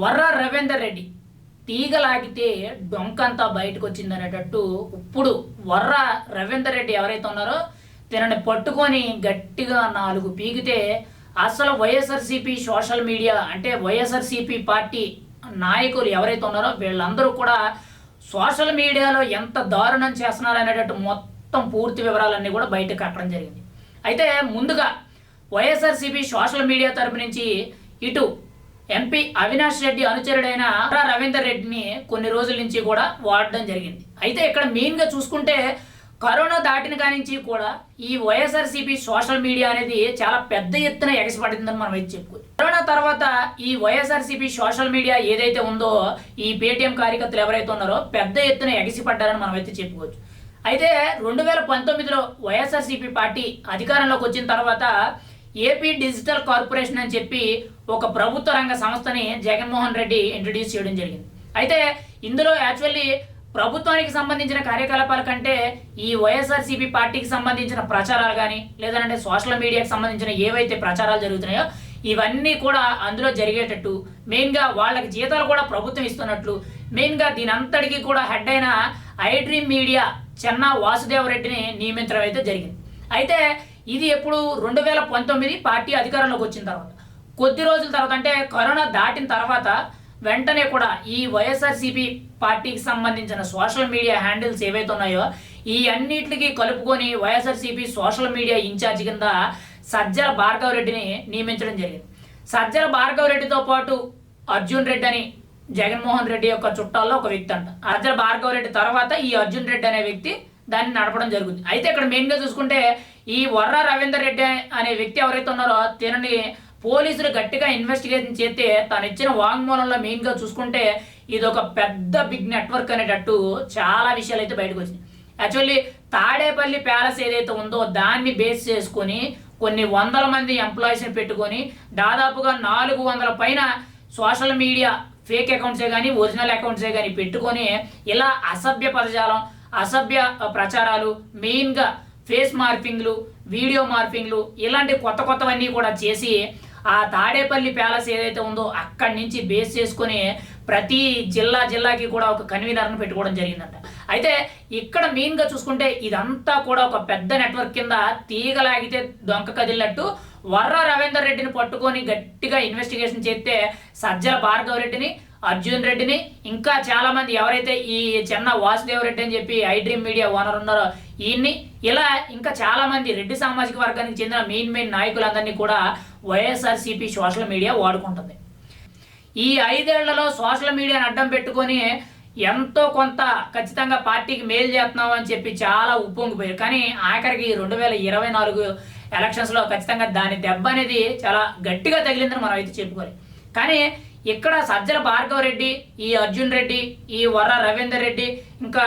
వర్ర రవీందర్ రెడ్డి తీగలాగితే డొంకంతా బయటకు వచ్చింది అనేటట్టు ఇప్పుడు వర్ర రవీందర్ రెడ్డి ఎవరైతే ఉన్నారో తినని పట్టుకొని గట్టిగా నాలుగు పీకితే అసలు వైఎస్ఆర్సీపీ సోషల్ మీడియా అంటే వైఎస్ఆర్సీపీ పార్టీ నాయకులు ఎవరైతే ఉన్నారో వీళ్ళందరూ కూడా సోషల్ మీడియాలో ఎంత దారుణం చేస్తున్నారు అనేటట్టు మొత్తం పూర్తి వివరాలన్నీ కూడా బయటకు కట్టడం జరిగింది. అయితే ముందుగా వైఎస్ఆర్సీపీ సోషల్ మీడియా తరపు నుంచి ఇటు ఎంపీ అవినాష్ రెడ్డి అనుచరుడైన రవీందర్ రెడ్డిని కొన్ని రోజుల నుంచి కూడా వాడడం జరిగింది. అయితే ఇక్కడ మెయిన్గా చూసుకుంటే కరోనా దాటిన కానించి కూడా ఈ వైఎస్ఆర్సీపీ సోషల్ మీడియా అనేది చాలా పెద్ద ఎత్తున ఎగసిపడిందని మనం అయితే చెప్పుకోవచ్చు. కరోనా తర్వాత ఈ వైఎస్ఆర్సీపీ సోషల్ మీడియా ఏదైతే ఉందో ఈ పేటీఎం కార్యకర్తలు ఎవరైతే ఉన్నారో పెద్ద ఎత్తున ఎగసిపడ్డారని మనం అయితే చెప్పుకోవచ్చు. అయితే రెండు వేల పంతొమ్మిదిలో వైఎస్ఆర్సీపీ పార్టీ అధికారంలోకి వచ్చిన తర్వాత ఏపీ డిజిటల్ కార్పొరేషన్ అని చెప్పి ఒక ప్రభుత్వ రంగ సంస్థని జగన్మోహన్ రెడ్డి ఇంట్రడ్యూస్ చేయడం జరిగింది. అయితే ఇందులో యాక్చువల్లీ ప్రభుత్వానికి సంబంధించిన కార్యకలాపాల కంటే ఈ వైఎస్ఆర్సీపీ పార్టీకి సంబంధించిన ప్రచారాలు కానీ లేదంటే సోషల్ మీడియాకి సంబంధించిన ఏవైతే ప్రచారాలు జరుగుతున్నాయో ఇవన్నీ కూడా అందులో జరిగేటట్టు మెయిన్గా వాళ్ళకి జీతాలు కూడా ప్రభుత్వం ఇస్తున్నట్లు మెయిన్గా దీని అంతటికీ కూడా హెడ్ అయిన ఐ డ్రీమ్ మీడియా చెన్న వాసుదేవరెడ్డిని నియమించడం అయితే జరిగింది. అయితే ఇది ఎప్పుడు రెండు వేల పంతొమ్మిది పార్టీ అధికారంలోకి వచ్చిన తర్వాత. కొద్ది రోజుల తర్వాత అంటే కరోనా దాటిన తర్వాత వెంటనే కూడా ఈ వైఎస్ఆర్సీపీ పార్టీకి సంబంధించిన సోషల్ మీడియా హ్యాండిల్స్ ఏవైతే ఉన్నాయో ఈ అన్నిటికీ కలుపుకొని వైఎస్ఆర్సీపీ సోషల్ మీడియా ఇన్ఛార్జ్ కింద సజ్జల భార్గవ రెడ్డిని నియమించడం జరిగింది. సజ్జల భార్గవ రెడ్డితో పాటు అర్జున్ రెడ్డి అని జగన్మోహన్ రెడ్డి యొక్క చుట్టాల్లో ఒక వ్యక్తి అంట. సజ్జల భార్గవ రెడ్డి తర్వాత ఈ అర్జున్ రెడ్డి అనే వ్యక్తి దాన్ని నడపడం జరుగుతుంది. అయితే ఇక్కడ మెయిన్గా చూసుకుంటే ఈ వర్ర రవీందర్ రెడ్డి అనే వ్యక్తి ఎవరైతే ఉన్నారో తినని పోలీసులు గట్టిగా ఇన్వెస్టిగేషన్ చేస్తే తను ఇచ్చిన వాంగ్మూలంలో మెయిన్గా చూసుకుంటే ఇది ఒక పెద్ద బిగ్ నెట్వర్క్ అనేటట్టు చాలా విషయాలు అయితే బయటకు వచ్చినాయి. యాక్చువల్లీ తాడేపల్లి ప్యాలెస్ ఏదైతే ఉందో దాన్ని బేస్ చేసుకొని కొన్ని వందల మంది ఎంప్లాయీస్ని పెట్టుకొని దాదాపుగా నాలుగు వందల పైన సోషల్ మీడియా ఫేక్ అకౌంట్సే కానీ ఒరిజినల్ అకౌంట్సే కానీ పెట్టుకొని ఇలా అసభ్య పదజాలం అసభ్య ప్రచారాలు మెయిన్గా ఫేస్ మార్పింగ్లు వీడియో మార్పింగ్లు ఇలాంటి కొత్త కొత్తవన్నీ కూడా చేసి ఆ తాడేపల్లి ప్యాలెస్ ఏదైతే ఉందో అక్కడి నుంచి బేస్ చేసుకొని ప్రతి జిల్లా జిల్లాకి కూడా ఒక కన్వీనర్ను పెట్టుకోవడం జరిగిందంట. అయితే ఇక్కడ మెయిన్గా చూసుకుంటే ఇదంతా కూడా ఒక పెద్ద నెట్వర్క్ కింద తీగలాగితే దొంక కదిలినట్టు వర్ర రవీందర్ రెడ్డిని పట్టుకొని గట్టిగా ఇన్వెస్టిగేషన్ చేస్తే సజ్జల భార్గవ రెడ్డిని అర్జున్ రెడ్డిని. ఇంకా చాలా మంది ఎవరైతే ఈ చెన్న వాసుదేవ్ రెడ్డి అని చెప్పి ఐ డ్రీమ్ మీడియా ఓనర్ ఉన్నారో ఈయన్ని ఇలా ఇంకా చాలా మంది రెడ్డి సామాజిక వర్గానికి చెందిన మెయిన్ మెయిన్ నాయకులందరినీ కూడా వైఎస్ఆర్సీపీ సోషల్ మీడియా వాడుకుంటుంది. ఈ ఐదేళ్ళలో సోషల్ మీడియాని అడ్డం పెట్టుకొని ఎంతో కొంత ఖచ్చితంగా పార్టీకి మేలు చేస్తున్నాం అని చెప్పి చాలా ఉప్పొంగిపోయారు. కానీ ఆఖరికి రెండు వేల ఇరవై నాలుగు ఎలక్షన్స్లో ఖచ్చితంగా దాని దెబ్బ అనేది చాలా గట్టిగా తగిలిందని మనం అయితే చెప్పుకోవాలి. కానీ ఇక్కడ సజ్జల భార్గవ రెడ్డి ఈ అర్జున్ రెడ్డి ఈ వర్ర రవీందర్ రెడ్డి ఇంకా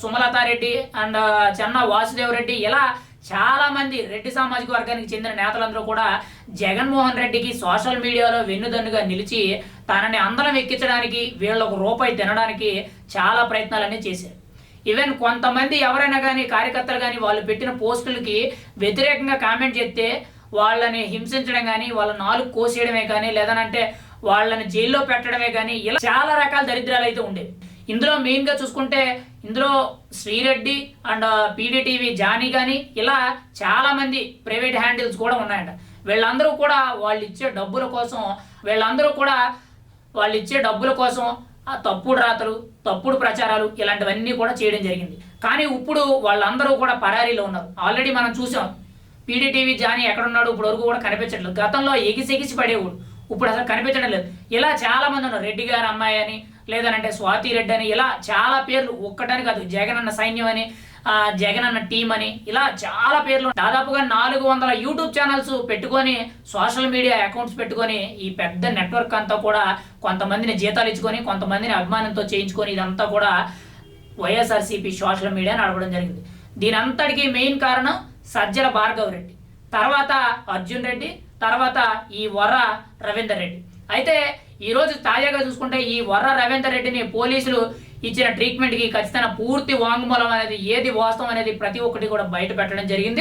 సుమలతా రెడ్డి అండ్ చెన్న వాసుదేవ్ రెడ్డి ఇలా చాలామంది రెడ్డి సామాజిక వర్గానికి చెందిన నేతలందరూ కూడా జగన్మోహన్ రెడ్డికి సోషల్ మీడియాలో వెన్నుదన్నుగా నిలిచి తనని అందరం ఎక్కించడానికి వీళ్ళకు రూపాయి తినడానికి చాలా ప్రయత్నాలన్నీ చేశారు. ఈవెన్ కొంతమంది ఎవరైనా కానీ కార్యకర్తలు కానీ వాళ్ళు పెట్టిన పోస్టులకి వ్యతిరేకంగా కామెంట్ చేస్తే వాళ్ళని హింసించడం కానీ వాళ్ళ నాలుగు కోసేయడమే కానీ లేదనంటే వాళ్ళని జైల్లో పెట్టడమే కానీ ఇలా చాలా రకాల దరిద్రాలు అయితే ఉండేవి ఇందులో మెయిన్గా చూసుకుంటే ఇందులో శ్రీరెడ్డి అండ్ పీడీటీవీ జానీ కానీ ఇలా చాలామంది ప్రైవేట్ హ్యాండిల్స్ కూడా ఉన్నాయంట. వీళ్ళందరూ కూడా వాళ్ళు ఇచ్చే డబ్బుల కోసం వీళ్ళందరూ కూడా వాళ్ళు ఇచ్చే డబ్బుల కోసం ఆ తప్పుడు రాతలు తప్పుడు ప్రచారాలు ఇలాంటివన్నీ కూడా చేయడం జరిగింది. కానీ ఇప్పుడు వాళ్ళందరూ కూడా పరారీలో ఉన్నారు. ఆల్రెడీ మనం చూసాం. పీడీటీవీ జానీ ఎక్కడున్నాడు ఇప్పుడు వరకు కూడా కనిపించట్లేదు. గతంలో ఎగిసి ఎగిసి పడేవాడు. ఇప్పుడు అసలు కనిపించడం లేదు. ఇలా చాలా మంది ఉన్నారు. రెడ్డి గారు అమ్మాయి అని లేదనంటే స్వాతి రెడ్డి అని ఇలా చాలా పేర్లు ఒక్కటని కాదు జగన్ అన్న సైన్యం అని జగన్ అన్న టీం అని ఇలా చాలా పేర్లు దాదాపుగా నాలుగు వందల యూట్యూబ్ ఛానల్స్ పెట్టుకొని సోషల్ మీడియా అకౌంట్స్ పెట్టుకొని ఈ పెద్ద నెట్వర్క్ అంతా కూడా కొంతమందిని జీతాలు ఇచ్చుకొని కొంతమందిని అభిమానంతో చేయించుకొని ఇదంతా కూడా వైఎస్ఆర్సీపీ సోషల్ మీడియా నడపడం జరిగింది. దీని అంతటికీ మెయిన్ కారణం సజ్జల భార్గవ్ రెడ్డి. తర్వాత అర్జున్ రెడ్డి తర్వాత ఈ వర రవీందర్ రెడ్డి. అయితే ఈ రోజు తాజాగా చూసుకుంటే ఈ వర్ర రవీందర్ రెడ్డిని పోలీసులు ఇచ్చిన ట్రీట్మెంట్కి ఖచ్చితంగా పూర్తి వాంగ్మూలం అనేది ఏది వాస్తవం అనేది ప్రతి ఒక్కటి కూడా బయట పెట్టడం జరిగింది.